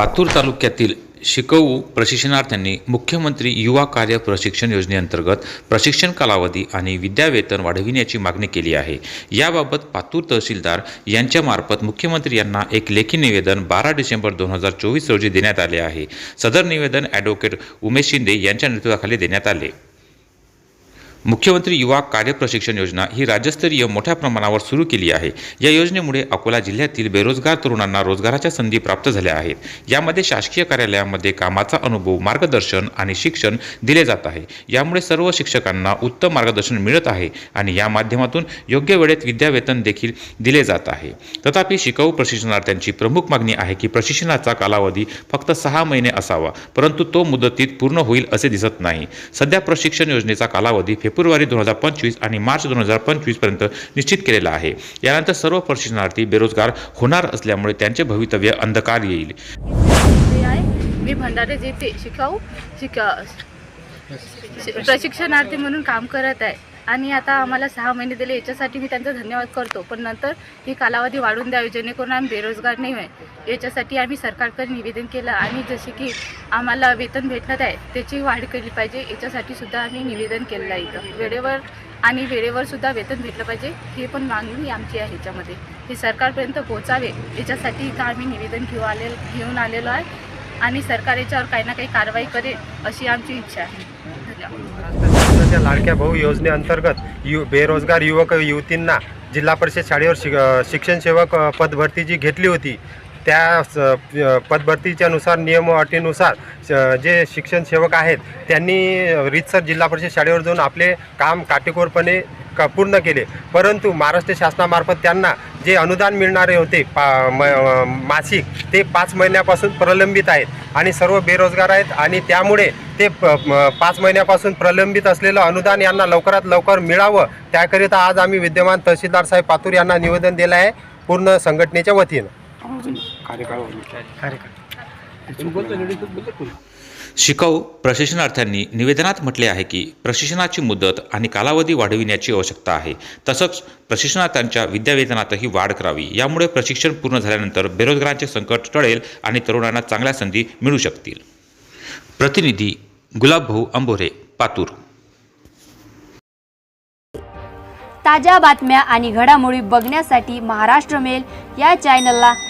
पातूर तालुक्यातील शिकवू प्रशिक्षणार्थ्यांनी मुख्यमंत्री युवा कार्य प्रशिक्षण योजनेअंतर्गत प्रशिक्षण कालावधी आणि विद्यावेतन वाढविण्याची मागणी केली आहे. याबाबत पातूर तहसीलदार यांच्यामार्फत मुख्यमंत्री यांना एक लेखी निवेदन बारा डिसेंबर दोन हजार चोवीस रोजी देण्यात आले आहे. सदर निवेदन ॲडव्होकेट उमेश शिंदे यांच्या नेतृत्वाखाली देण्यात आले. मुख्यमंत्री युवा कार्य प्रशिक्षण योजना ही राज्यस्तरीय मोठ्या प्रमाणावर सुरू केली आहे. या योजनेमुळे अकोला जिल्ह्यातील बेरोजगार तरुणांना रोजगाराच्या संधी प्राप्त झाल्या आहेत. यामध्ये शासकीय कार्यालयामध्ये कामाचा अनुभव मार्गदर्शन आणि शिक्षण दिले जात आहे. यामुळे सर्व शिक्षकांना उत्तम मार्गदर्शन मिळत आहे आणि या माध्यमातून योग्य वेळेत विद्यावेतन देखील दिले जात आहे. तथापि शिकाऊ प्रशिक्षणार्थ्यांची प्रमुख मागणी आहे की प्रशिक्षणाचा कालावधी फक्त सहा महिने असावा परंतु तो मुदतीत पूर्ण होईल असे दिसत नाही. सध्या प्रशिक्षण योजनेचा कालावधी फेब्रुवारी दोन हजार पंचवीस आणि मार्च दोन हजार पंचवीसपर्यंत निश्चित केलेला आहे. यानंतर सर्व प्रशिक्षणार्थी बेरोजगार होणार असल्यामुळे त्यांचे भवितव्य अंधकार येईल. मी मी भंडारे जेथे शिकाऊ शिका प्रशिक्षणार्थी म्हणून काम करत आहे. आणि आता आम्हाला सहा महिने दिले याच्यासाठी मी त्यांचा धन्यवाद करतो. पण नंतर ही कालावधी वाढून द्यावी जेणेकरून आम्ही बेरोजगार नाही आहे याच्यासाठी आम्ही सरकारकडे निवेदन केलं आणि जसे की आम्हाला वेतन भेटत आहे त्याची वाढ केली पाहिजे. याच्यासाठी सुद्धा आम्ही निवेदन केलेलं आहे इथं. वेळेवर आणि वेळेवर सुद्धा वेतन भेटलं पाहिजे ही पण मागणी आमची आहे ह्याच्यामध्ये हे सरकारपर्यंत पोहोचावे याच्यासाठी इथं आम्ही निवेदन घेऊन आले घेऊन आलेलो आहे आणि सरकार याच्यावर काही ना काही कारवाई करेल अशी आमची इच्छा आहे. धन्यवाद. शासनाच्या लाडक्या भाऊ योजनेअंतर्गत यु बेरोजगार युवक युवतींना जिल्हा परिषद शाळेवर शिक शिक्षण सेवक अ, पदभरती जी घेतली होती. त्या स- नियम व अटीनुसार श- जे शिक्षण सेवक आहेत त्यांनी रितसर जिल्हा परिषद शाळेवर जाऊन आपले काम काटेकोरपणे क पूर्ण केले. परंतु महाराष्ट्र शासनामार्फत त्यांना जे अनुदान मिळणारे होते पा म मासिक ते पाच महिन्यापासून प्रलंबित आहेत. आणि सर्व बेरोजगार आहेत आणि त्यामुळे ते प- पाच महिन्यापासून प्रलंबित असलेलं अनुदान यांना लवकरात लवकर मिळावं. त्याकरिता आज आम्ही विद्यमान तहसीलदार साहेब पातूर यांना निवेदन दिलं आहे पूर्ण संघटनेच्या वतीनं. शिकाऊ प्रशिक्षणार्थ्यांनी निवेदनात म्हटले आहे की प्रशिक्षणाची मुदत आणि कालावधी वाढविण्याची आवश्यकता आहे. तसंच प्रशिक्षणार्थ्यांच्या विद्यावेतनातही वाढ करावी. यामुळे प्रशिक्षण पूर्ण झाल्यानंतर बेरोजगारांचे संकट टळेल आणि तरुणांना चांगल्या संधी मिळू शकतील. प्रतिनिधी गुलाबभाऊ अंबोरे पातूर. ताज्या बातम्या आणि घडामोडी बघण्यासाठी महाराष्ट्र मेल या चॅनलला